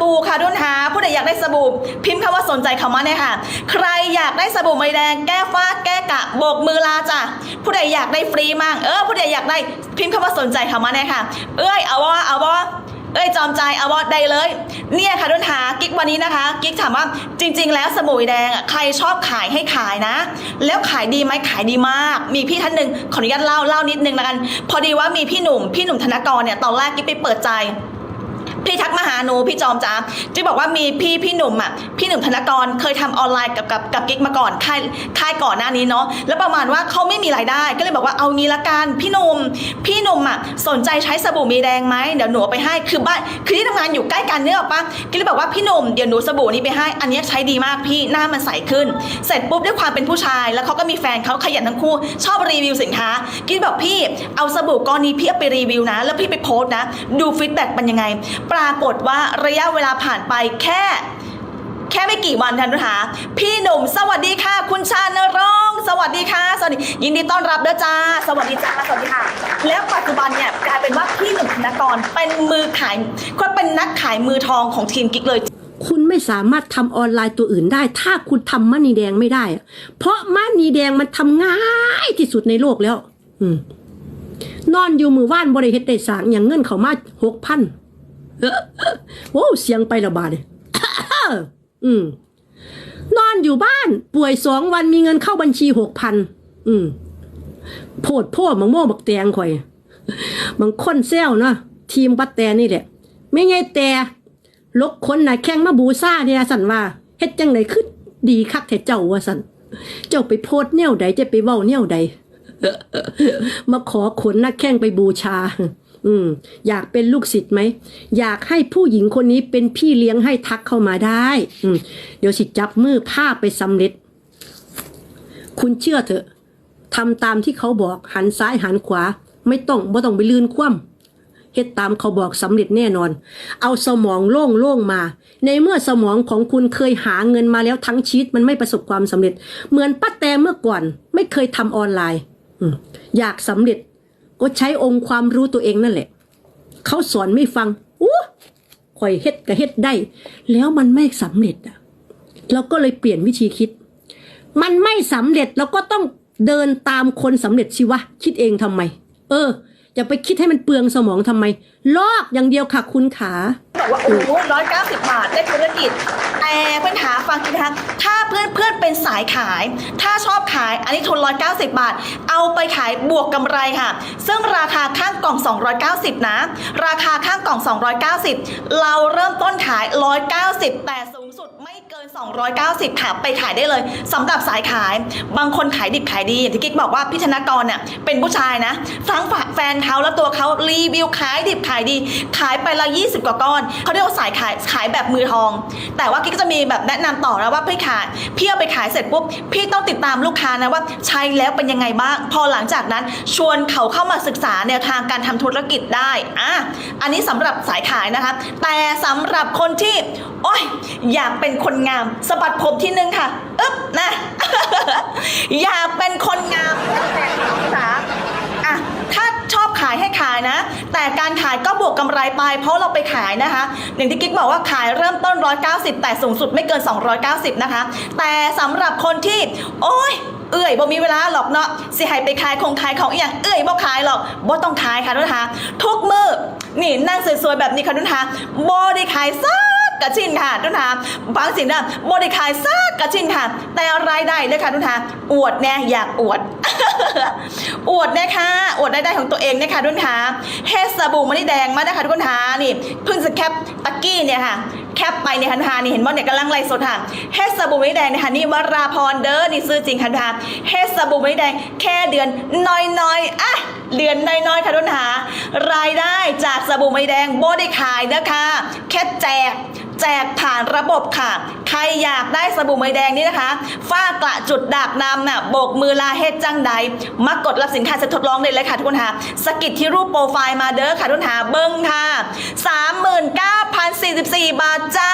บู่ค่ะทุกท่าผู้ใดอยากได้สบู่พิมพ์คำว่าสนใจเขามาเนี่ยค่ะ ใครอยากได้สบู่ไม่แดงแก้ฟ้าแก้กะโบกมือลาจ้ะผู้ใดอยากได้ฟรีมั่งเออผู้ใดอยากได้พิมพ์คำว่าสนใจเขามาเนี่ยค่ะ เอ้ยเอาว่าเอาว่าเอ้ยจอมใจเอาว่าได้เลย เนี่ยค่ะทุกท่ากิ๊กวันนี้นะคะ กิ๊กถามว่าจริง ๆ แล้วสบู่แดงอะใครชอบขายให้ขายนะ แล้วขายดีไหมขายดีมาก มีพี่ท่านหนึ่งขออนุญาตเล่าเล่านิดนึงละกัน พอดีว่ามีพี่หนุ่มพี่หนุ่มธนกรเนี่ยตอนแรกกิ๊กไปเปิดใจ พี่ทักมาหาหนูพี่จอมจ้าที่บอกว่ามีพี่พี่หนุ่มอะพี่หนุ่มธนกรเคยทำออนไลน์กับกับกับกิ๊กมาก่อนค่ายค่ายก่อนหน้านี้เนาะแล้วประมาณว่าเขาไม่มีรายได้ ก็เลยบอกว่าเอางี้ละกันพี่หนุ่มพี่หนุ่มอะสนใจใช้สบู่มีแดงไหมเดี๋ยวหนูไปให้คือบ้านคือที่ทำงานอยู่ใกล้กันเนี่ยหรอกปะกิ๊กเลยบอกว่าพี่หนุ่มเดี๋ยวหนูสบู่นี้ไปให้ อันนี้ใช้ดีมากพี่หน้ามันใสขึ้น เสร็จปุ๊บด้วยความเป็นผู้ชาย แล้วเขาก็มีแฟนเขาขยันทั้งคู่ชอบรีวิวสินค้ากิ๊กบอกพี่เอาสบู่ก้อนนี้พี่เอาไปรีวิวนะ แล้วพี่ไปโพสต์นะ ดูฟีดแบ็กเป็นยังไงปรากฏว่าระยะเวลาผ่านไปแค่ แค่ไม่กี่วันท่านผู้ชมพี่หนุ่มสวัสดีค่ะ คุณชานรงค์สวัสดีค่ะสวัสดียินดีต้อนรับเด้อจ้า สวัสดีจ้าสวัสดีค่ะ แล้วปัจจุบันเนี่ยกลายเป็นว่าพี่หนุ่มธนกรเป็นมือขายก็เป็นนักขายมือทองของทีมกิ๊กเลยคุณไม่สามารถทำออนไลน์ตัวอื่นได้ ถ้าคุณทำมันนีแดงไม่ได้ เพราะมันนีแดงมันทำง่ายที่สุดในโลกแล้ว อืมนอนอยู่มือว่านบริเฮ็ดได้สางอย่างเงินเขามาหกพัน โอ้เสียงไประบาดเลยอืม นอนอยู่บ้านป่วยสองวันมีเงินเข้าบัญชีหกพัน อืม โพดโพดมังโม่บักแตงข่อยบางคนแซวเนาะทีมปัดแตนี่แหละ ไม่ไงแต่ลกคนนะแข่งมาบูซ่าเนี่ยสันว่าเฮ็ดจังไดคือดีคักแท้เจ้าว่าสันเจ้าไปโพดแนวใดจะไปเว้าแนวใดมาขอขนนักแข่งไปบูชา อืม อยากเป็นลูกศิษย์ไหม อยากให้ผู้หญิงคนนี้เป็นพี่เลี้ยงให้ทักเข้ามาได้ อืม เดี๋ยวสิจับมือพาไปสำเร็จ คุณเชื่อเถอะทำตามที่เขาบอกหันซ้ายหันขวา ไม่ต้องบ่ต้องไปลื่นคว่ำเฮ็ดตามเขาบอกสำเร็จแน่นอน เอาสมองโล่งโล่งมา ในเมื่อสมองของคุณเคยหาเงินมาแล้วทั้งชีวิตมันไม่ประสบความสำเร็จ เหมือนป้าแตเมื่อก่อน ไม่เคยทำออนไลน์อืมอยากสำเร็จ ก็ใช้องค์ความรู้ตัวเองนั่นแหละ เขาสอนไม่ฟังอู้คอยเฮ็ดก็เฮ็ดได้ แล้วมันไม่สำเร็จอะ เราก็เลยเปลี่ยนวิธีคิด มันไม่สำเร็จเราก็ต้องเดินตามคนสำเร็จสิวะ คิดเองทำไม เออ อย่าไปคิดให้มันเปลืองสมองทำไม ลอกอย่างเดียวค่ะคุณขาบอกว่าโอ้โหร้อยเก้าสิบบาทได้ธุรกิจ แต่เพื่อนหาฟังกินนะคะถ้าเพื่อนเพื่อนเป็นสายขาย ถ้าชอบขายอันนี้ทุนร้อยเก้าสิบบาท เอาไปขายบวกกำไรค่ะ ซึ่งราคาข้างกล่อง 290 นะ ราคาข้างกล่อง 290 เราเริ่มต้นขาย 190 แต่สูงสุดไม่เกิน 290ค่ะไปขายได้เลยสำหรับสายขายบางคนขายดิบขายดีอย่างที่กิ๊กบอกว่าพี่ธนกรเนี่ยเป็นผู้ชายนะทั้งแฟนเขาแล้วตัวเขารีวิวขายดิบขายดี ขายไปละ20 กว่าก้อนเขาเรียกว่าสายขายขายแบบมือทอง แต่ว่ากิ๊กจะมีแบบแนะนำต่อนะว่าพี่ขายพี่เอาไปขายเสร็จปุ๊บพี่ต้องติดตามลูกค้านะว่าใช้แล้วเป็นยังไงบ้าง พอหลังจากนั้นชวนเขาเข้ามาศึกษาแนวทางการทำธุรกิจได้อะอันนี้สำหรับสายขายนะคะ แต่สำหรับคนที่โอ้ยอยากเป็นคนงามสะบัดผมที่นึงค่ะอึ๊บนะ อยากเป็นคนงามแต่สาอะถ้าชอบขายให้ขายนะ แต่การขายก็บวกกำไรไป เพราะเราไปขายนะคะอย่างที่กิ๊กบอกว่าขายเริ่มต้น 190 แต่สูงสุดไม่เกิน 290 นะคะ แต่สำหรับคนที่ โอ้ยเอื่อยบ่มีเวลาหรอกเนาะสิให้ไปขายคงขายของอย่างเอื่อยบ่ขายหรอกบ่ต้องขายค่ะทุกท่าทุกมือนี่นั่งสวยๆแบบนี้ค่ะทุกท่าบ่ได้ขายซัก กระชินค่ะทุกท่านบางสิ่งนะบ่ได้ขายซักกระชินค่ะ แต่รายได้เลยค่ะทุกท่านอวดแน่อยากอวด อวดนะคะอวดรายได้ของตัวเองนะคะทุกท่านเฮสบู่มะลิแดงมานะคะทุกท่านนี่เพิ่งจะแคปตะกี้เนี่ยค่ะแคปไปเนี่ยค่ะทุกท่านี่เห็นว่าเนี่ยกำลังไล่สดค่ะเฮสบู่มะลิแดงนะคะนี่วราพรเด้อนี่ซื้อจริงค่ะทุกท่าเฮสบู่มะลิแดงแค่เดือนน้อยๆอะเดือนน้อยๆค่ะทุกท่านรายได้จากสบู่มะลิแดงโบได้ขายนะคะแค่แจก แจกผ่านระบบค่ะ ใครอยากได้สบู่ไม้แดงนี่นะคะ ฝ้ากระจุดดาบนำน่ะโบกมือลาเฮ็ดจังใดมากดรับสินค้าจะทดลองได้เลยค่ะทุกคนค่ะสกิดที่รูปโปรไฟล์มาเด้อค่ะทุกคนค่ะเบิ้งค่ะ 39,044 บาทจ้า